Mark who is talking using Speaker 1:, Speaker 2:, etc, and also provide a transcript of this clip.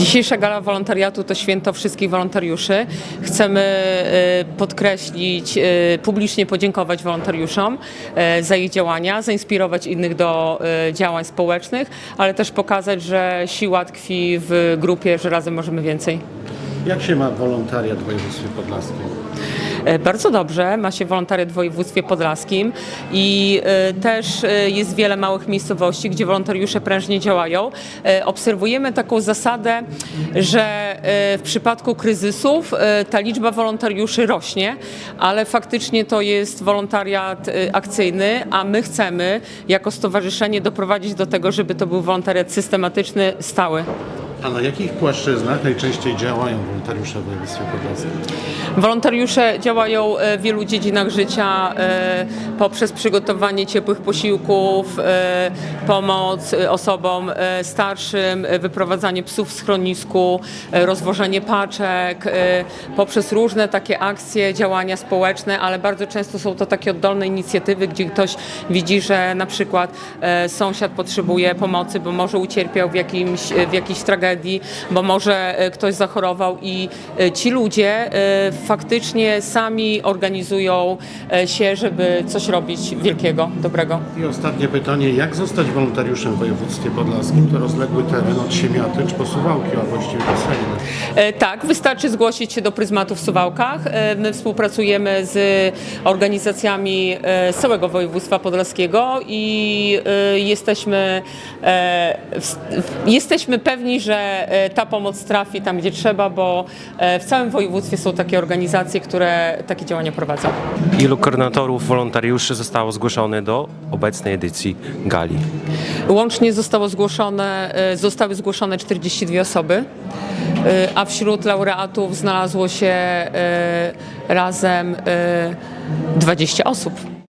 Speaker 1: Dzisiejsza gala wolontariatu to święto wszystkich wolontariuszy. Chcemy e, podkreślić, e, publicznie podziękować wolontariuszom e, za ich działania, zainspirować innych do działań społecznych, ale też pokazać, że siła tkwi w grupie, że razem możemy więcej.
Speaker 2: Jak się ma wolontariat w województwie podlaskim?
Speaker 1: E, Bardzo dobrze, ma się wolontariat w województwie podlaskim i e, też e, jest wiele małych miejscowości, gdzie wolontariusze prężnie działają. Obserwujemy taką zasadę, że w przypadku kryzysów ta liczba wolontariuszy rośnie, ale faktycznie to jest wolontariat akcyjny, a my chcemy jako stowarzyszenie doprowadzić do tego, żeby to był wolontariat systematyczny, stały.
Speaker 2: A na jakich płaszczyznach najczęściej działają wolontariusze w województwie podlaskim?
Speaker 1: Wolontariusze działają e, w wielu dziedzinach życia e, poprzez przygotowanie ciepłych posiłków, e, pomoc osobom starszym, wyprowadzanie psów w schronisku, rozwożenie paczek, poprzez różne takie akcje, działania społeczne, ale bardzo często są to takie oddolne inicjatywy, gdzie ktoś widzi, że na przykład sąsiad potrzebuje pomocy, bo może ucierpiał w, jakimś, w jakiejś tragedii, bo może e, ktoś zachorował i e, ci ludzie e, faktycznie sami organizują się, żeby coś robić wielkiego, dobrego.
Speaker 2: I ostatnie pytanie, jak zostać wolontariuszem w województwie podlaskim? To rozległy teren od Siemiatycz po Suwałki, a właściwie do Sejny.
Speaker 1: Tak, wystarczy zgłosić się do Pryzmatu w Suwałkach. My współpracujemy z organizacjami z całego województwa podlaskiego i jesteśmy, jesteśmy pewni, że e, ta pomoc trafi tam, gdzie trzeba, bo e, w całym województwie są takie organizacje, które takie działania prowadzą.
Speaker 3: Ilu koordynatorów, wolontariuszy zostało zgłoszone do obecnej edycji gali?
Speaker 1: Łącznie zostało zgłoszone, e, zostały zgłoszone 42 osoby, a wśród laureatów znalazło się razem e, 20 osób.